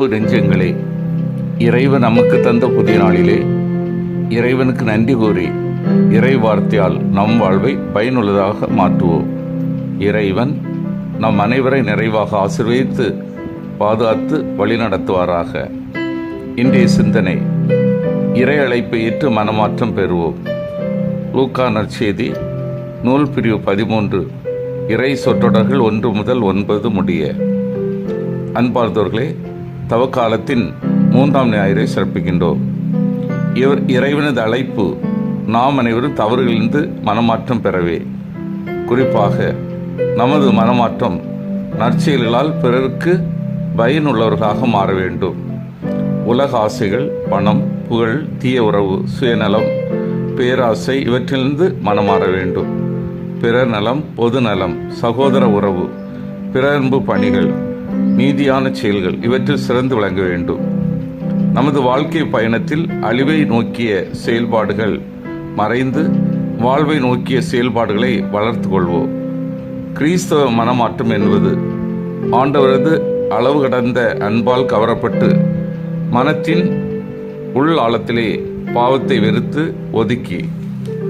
அன்பு நெஞ்சங்களே இறைவன் நமக்கு தந்த புதிய நாளிலே இறைவனுக்கு நன்றி கூறி இறை வார்த்தையால் நம் வாழ்வை பயனுள்ளதாக மாற்றுவோம். இறைவன் நம் அனைவரை நிறைவாக ஆசிர்வதித்து பாதுகாத்து வழிநடத்துவாராக. இன்றைய சிந்தனை இறை அழைப்பை ஏற்று மனமாற்றம் பெறுவோம். லூக்கா நற்செய்தி நூல் பிரிவு பதிமூன்று இறை சொற்றொடர்கள் ஒன்று முதல் ஒன்பது முடிய. அன்பார்ந்தவர்களே தவக்காலத்தின் மூன்றாம் ஞாயிறை சிறப்பிக்கின்றோம். இவர் இறைவனது அழைப்பு நாம் அனைவரும் தவறுகளிலிருந்து மனமாற்றம் பெறவே. குறிப்பாக நமது மனமாற்றம் நற்செயல்களால் பிறருக்கு பயனுள்ளவர்களாக மாற வேண்டும். உலக ஆசைகள் பணம் புகழ் தீய உறவு சுயநலம் பேராசை இவற்றிலிருந்து மனமாற வேண்டும். பிறர் நலம் பொது நலம் சகோதர உறவு பிறன்பு பணிகள் நீதியான செயல்கள் இவற்றில் சிறந்து விளங்க வேண்டும். நமது வாழ்க்கை பயணத்தில் அழிவை நோக்கிய செயல்பாடுகள் மறைந்து வாழ்வை நோக்கிய செயல்பாடுகளை வளர்த்து கொள்வோம். கிறிஸ்தவ மனமாற்றம் என்பது ஆண்டவரது அளவு கடந்த அன்பால் கவரப்பட்டு மனத்தின் உள் ஆழத்திலே பாவத்தை வெறுத்து ஒதுக்கி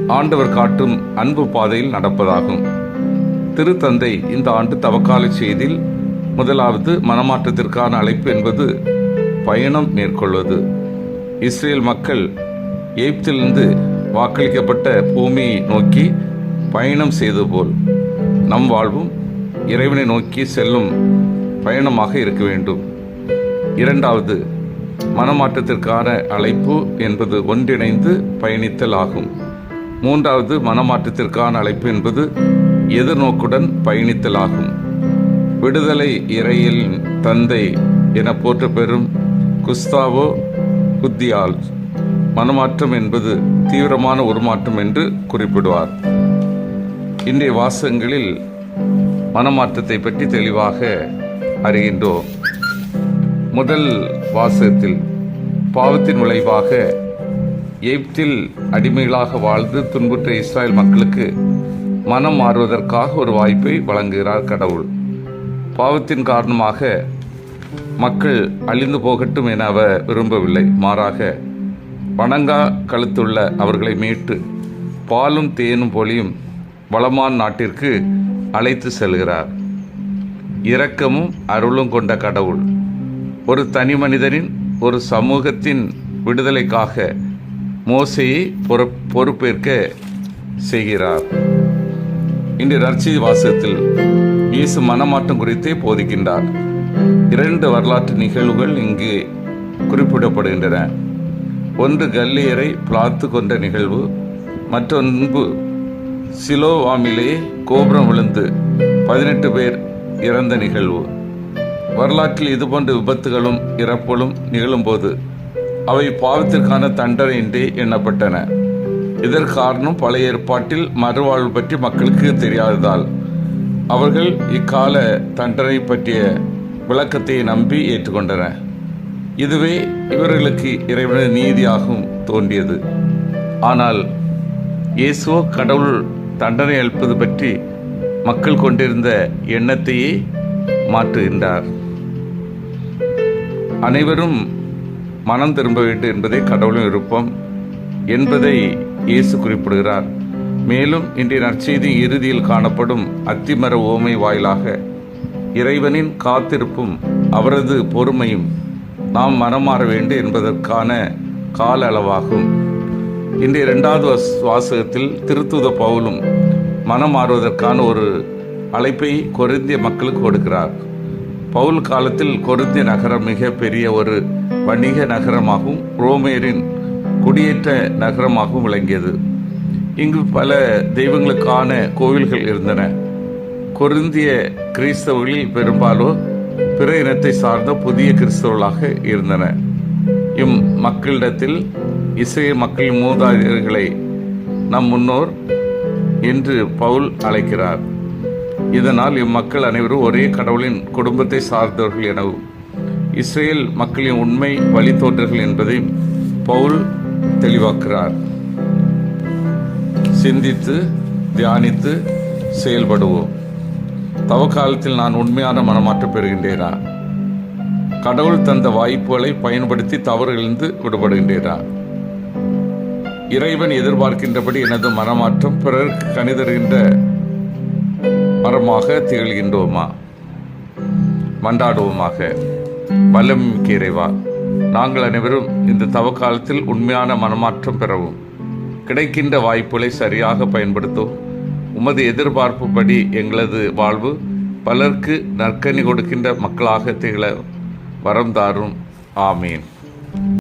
ஆண்டவர் காட்டும் அன்பு பாதையில் நடப்பதாகும். திருத்தந்தை இந்த ஆண்டு தவக்கால செய்தியில் முதலாவது மனமாற்றத்திற்கான அழைப்பு என்பது பயணம் மேற்கொள்வது. இஸ்ரேல் மக்கள் எய்ப்திலிருந்து வாக்களிக்கப்பட்ட பூமியை நோக்கி பயணம் செய்தது போல் நம் வாழ்வும் இறைவனை நோக்கி செல்லும் பயணமாக இருக்க வேண்டும். இரண்டாவது மனமாற்றத்திற்கான அழைப்பு என்பது ஒன்றிணைந்து பயணித்தல் ஆகும். மூன்றாவது மனமாற்றத்திற்கான அழைப்பு என்பது எதிர்நோக்குடன் பயணித்தல் ஆகும். விடுதலை இறையில் தந்தை என போற்ற பெறும் குஸ்தாவோ குத்தியால் மனமாற்றம் என்பது தீவிரமான உருமாற்றம் என்று குறிப்பிடுவார். இன்றைய வாசகங்களில் மனமாற்றத்தை பற்றி தெளிவாக அறிகின்றோம். முதல் வாசகத்தில் பாவத்தின் விளைவாக எகிப்தில் அடிமைகளாக வாழ்ந்து துன்புற்ற இஸ்ராயல் மக்களுக்கு மனம் மாறுவதற்காக ஒரு வாய்ப்பை வழங்குகிறார் கடவுள். பாவத்தின் காரணமாக மக்கள் அழிந்து போகட்டும் என அவர் விரும்பவில்லை. மாறாக வணங்கா கழுத்துள்ள அவர்களை மீட்டு பாலும் தேனும் பொலியும் வளமான் நாட்டிற்கு அழைத்து செல்கிறார். இரக்கமும் அருளும் கொண்ட கடவுள். ஒரு தனி மனிதனின் ஒரு சமூகத்தின் விடுதலைக்காக மோசையை பொறு- பொறுப்பேற்க செய்கிறார். இன்று நற்செய்தி வாசகத்தில் இயேசு மனமாற்றம் குறித்தே போதிக்கின்றார். இரண்டு வரலாற்று நிகழ்வுகள் இங்கு குறிப்பிடப்படுகின்றன. ஒன்று கல்லியரை பிளாத்து கொண்ட நிகழ்வு மற்றொன்று சிலோவாமிலே கோபுரம் விழுந்து பதினெட்டு பேர் இறந்த நிகழ்வு. வரலாற்றில் இதுபோன்ற விபத்துகளும் இறப்புகளும் நிகழும்போது அவை பாவத்திற்கான தண்டனை என்றே எண்ணப்பட்டன. இதற்காரணம் பழைய ஏற்பாட்டில் மறுவாழ்வு பற்றி மக்களுக்கு தெரியாததால். அவர்கள் இக்கால தண்டனை பற்றிய விளக்கத்தை நம்பி ஏற்றுக்கொண்டனர். இதுவே இவர்களுக்கு இறைவனது நீதியாகவும் தோன்றியது. ஆனால் இயேசுவோ கடவுள் தண்டனை அளிப்பது பற்றி மக்கள் கொண்டிருந்த எண்ணத்தையே மாற்றுகின்றார். அனைவரும் மனம் திரும்ப வேண்டும் என்பதே கடவுளின் விருப்பம் என்பதை இயேசு குறிப்பிடுகிறார். மேலும் இன்றைய நற்செய்தி இறுதியில் காணப்படும் அத்திமர ஓமை வாயிலாக இறைவனின் காத்திருப்பும் அவரது பொறுமையும் நாம் மனமாற வேண்டும் என்பதற்கான கால அளவாகும். இன்றைய இரண்டாவது வாசகத்தில் திருத்துத பவுலும் மனம் மாறுவதற்கான ஒரு அழைப்பை கொருந்திய மக்களுக்கு கொடுக்கிறார். பவுல் காலத்தில் கொருந்திய நகரம் மிக பெரிய ஒரு வணிக நகரமாகவும் ரோமேரின் குடியேற்ற நகரமாகவும் விளங்கியது. இங்கு பல தெய்வங்களுக்கான கோவில்கள் இருந்தன. கொருந்திய கிறிஸ்தவர்களில் பெரும்பாலோர் பிற இனத்தை சார்ந்த புதிய கிறிஸ்தவர்களாக இருந்தன. இம் மக்களிடத்தில் இஸ்ரேல் மக்கள் மூதாதையர்களை நம் முன்னோர் என்று பவுல் அழைக்கிறார். இதனால் இம்மக்கள் அனைவரும் ஒரே கடவுளின் குடும்பத்தை சார்ந்தவர்கள் எனவும் இஸ்ரேல் மக்களின் உண்மை வழித்தோன்றர்கள் என்பதை பவுல் தெளிவாக்குகிறார். சிந்தித்து தியானித்து செயல்படுவோம். தவக்காலத்தில் நான் உண்மையான மனமாற்றம் பெறுகின்றேனா? கடவுள் தந்த வாய்ப்புகளை பயன்படுத்தி தவறுகளிலிருந்து விடுபடுகின்றேனா? இறைவன் எதிர்பார்க்கின்றபடி எனது மனமாற்றம் பிறருக்கு கணிதருகின்ற மரமாக திகழ்கின்றோமா? மன்றாடுவோமாக. வல்லமிக்க இறைவா நாங்கள் அனைவரும் இந்த தவக்காலத்தில் உண்மையான மனமாற்றம் பெறவும். கிடைக்கின்ற வாய்ப்புகளை சரியாக பயன்படுத்தும் உமது எதிர்பார்ப்புப்படி எங்களது வாழ்வு பலருக்கு நற்கனி கொடுக்கின்ற மக்களாக திகழ வரம் தாரும். ஆமீன்.